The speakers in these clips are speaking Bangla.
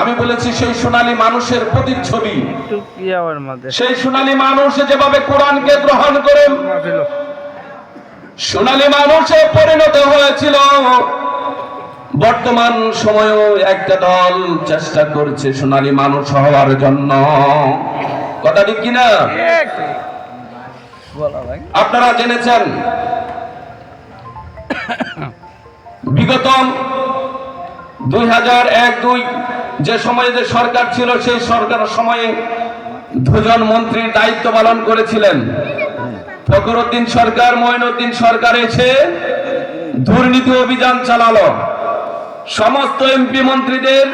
আমি বলেছি সেই সোনালী মানুষের প্রতিচ্ছবি। সেই সোনালী মানুষ যেভাবে কোরআনকে গ্রহণ করে সোনালী মানুষে পরিণত হয়েছিল। বর্তমান সময়েও একটা দল চেষ্টা করছে সোনালী মানুষ হওয়ার জন্য। কথা ঠিক কিনা? আপনারা জেনেছেন বিগত দুই হাজার এক দুই যে সময়ে যে সরকার ছিল, সেই সরকার সময়ে দুজন মন্ত্রীর দায়িত্ব পালন করেছিলেন। ফখরুদ্দিন সরকার মঈনুদ্দিন সরকার এসে দুর্নীতি অভিযান চালালো। সমস্ত এমপি মন্ত্রীদের,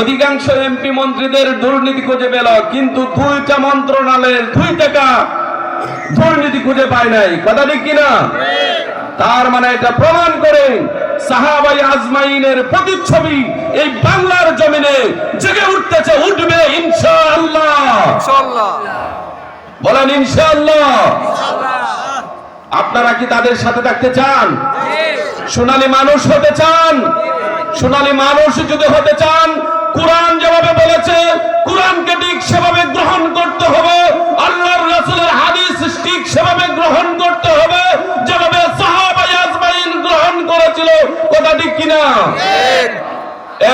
অধিকাংশ এমপি মন্ত্রীদের দুর্নীতি খুঁজে পেল। কিন্তু দুইটা মন্ত্রণালয়ের দুই টাকা দুর্নীতি খুঁজে পায় নাই। কথা ঠিক কিনা? তার মানে এটা প্রমাণ করে সাহাবাই আজমাইনের প্রতিচ্ছবি এই বাংলার জমিনে জেগে উঠতেছে উঠবে ইনশাআল্লাহ। বলেন ইনশাআল্লাহ। আপনারা কি তাদের সাথে থাকতে চান? সোনালী মানুষ হতে চান? সোনালী মানুষ যদি হতে চান কিনা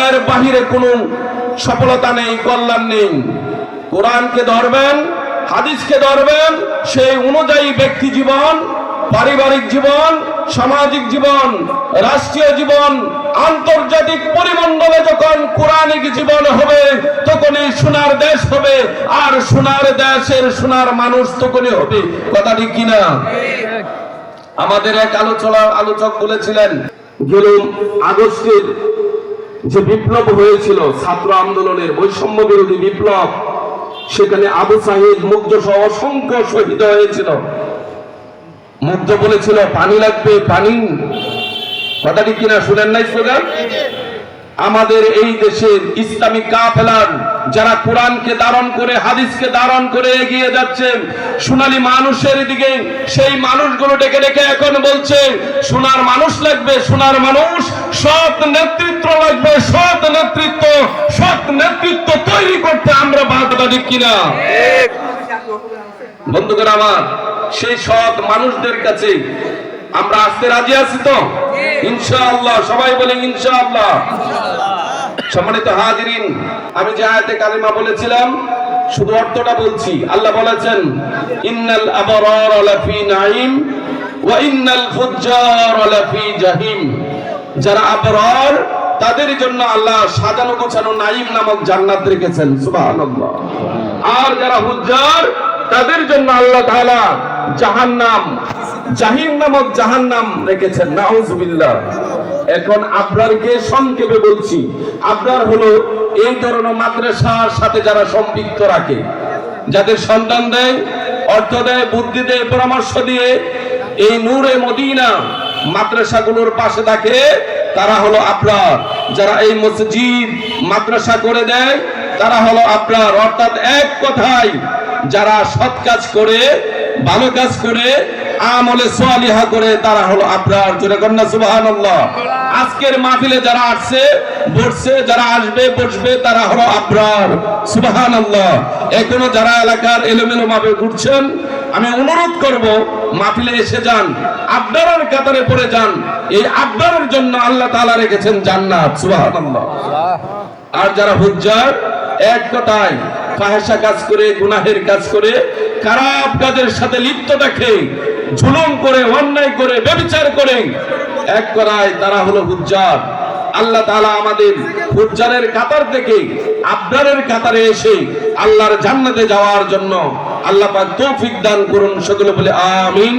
এর বাহিরে কোনো সফলতা নেই কল্যাণ নেই। কোরআনকে ধরবেন হাদিসকে ধরবেন সেই অনুযায়ী ব্যক্তি জীবন পারিবারিক জীবন সামাজিক জীবন রাষ্ট্রীয় জীবন আন্তর্জাতিক পরিমণ্ডলে যখন কোরআনিক জীবন হবে তখনই সোনার দেশ হবে আর সোনার দেশের সোনার মানুষ তখনই হবে। কথা ঠিক কিনা? আমাদের এক আলোচনা আলোচক বলেছিলেন গেলুম আগস্টের যে বিপ্লব হয়েছিল, ছাত্র আন্দোলনের বৈষম্য বিরোধী বিপ্লব, সেখানে আবু সাহিদ মুগ্ধ সহ অসংখ্য শহীদ হয়েছিল। মুগ্ধ বলেছিল, পানি লাগবে, পানি। কথাটি কিনা শুনেন নাই স্লোগান? আমাদের এই দেশের ইসলামিক কাফেলার যারা কোরআনকে ধারণ করে, হাদিসকে ধারণ করে এগিয়ে যাচ্ছেন সোনালী মানুষের দিকে, সেই মানুষগুলো ডেকে ডেকে এখন বলছে, সোনার মানুষ লাগবে, সোনার মানুষ, সৎ নেতৃত্ব লাগবে, সৎ নেতৃত্ব সৎ নেতৃত্ব তৈরি করতে আমরা বাধা দিক কিনা? বন্ধুগণ আমার, সেই সৎ মানুষদের কাছে আমরা আসতে রাজি আছি তো? ইনশাআল্লাহ, সবাই বলে ইনশাআল্লাহ। সম্মানিত হাজিরিন, আমি যে আয়াতে কালিমা বলেছিলাম, শুধু অর্থটা বলছি। আল্লাহ বলেছেন, ইন্নাল আবরার লাফি নাঈম ওয়া ইন্নাল ফুজ্জার লাফি জাহিম। যারা আবরার, তাদের জন্য আল্লাহ সাজানো গোছানো নাঈম নামক জান্নাত রেখেছেন। সুবহানাল্লাহ। আর যারা হুজ্জার তাদের জন্য আল্লাহ তাআলা জাহান্নাম, জাহিম নামক জাহান্নাম রেখেছেন। নাউজুবিল্লাহ। এখন আপনারকে সংক্ষেপে বলছি, আপনার হলো এই ধরনের মাদ্রাসার সাথে যারা সম্পৃক্ত রাখে, যাদের সন্তান দেয়, অর্থ দেয়, বুদ্ধি দেয়, পরামর্শ দিয়ে এই নূরে মদিনা মাদ্রাসাগুলোর পাশে থাকে, তারা হলো আপনার। যারা এই মসজিদ মাদ্রাসা করে দেয়, তারা হলো আপনার। অর্থাৎ এক কথায় যারা সৎ কাজ করে, ভালো কাজ করে, আমলে সোয়ালিহা করে, তারা হলো আপনার জোরে কন্যা সুবহানাল্লাহ। আজকের মাহফিলে যারা আসছে, বসছে, যারা আসবে, বসবে, তারা হলো আপনার সুবহানাল্লাহ। এখনও যারা এলাকার এলোমেলো ভাবে ঘুরছেন, আমি অনুরোধ করব, মাহফিলে এসে যান আবদারের কাতারে পড়ে যান। এই আবদারের জন্য আল্লাহ তাআলা রেখেছেন জান্নাত, সুবহানাল্লাহ। আর যারা হুজ্জার, এক কথায় ফাহেসা কাজ করে, গুনাহের কাজ করে, খারাপ কাজের সাথে লিপ্ত দেখে ঝুলম করে, অন্যায় করে, ব্যবচার করে, এক করায় তারা হলো হুজ্জার। আল্লাহ তাআলা আমাদের হুজ্জারের কাতার থেকে আবদারের কাতারে এসে আল্লাহর জান্নাতে যাওয়ার জন্য আল্লাহ পাক তৌফিক দান করুন সকলে বলে আমিন।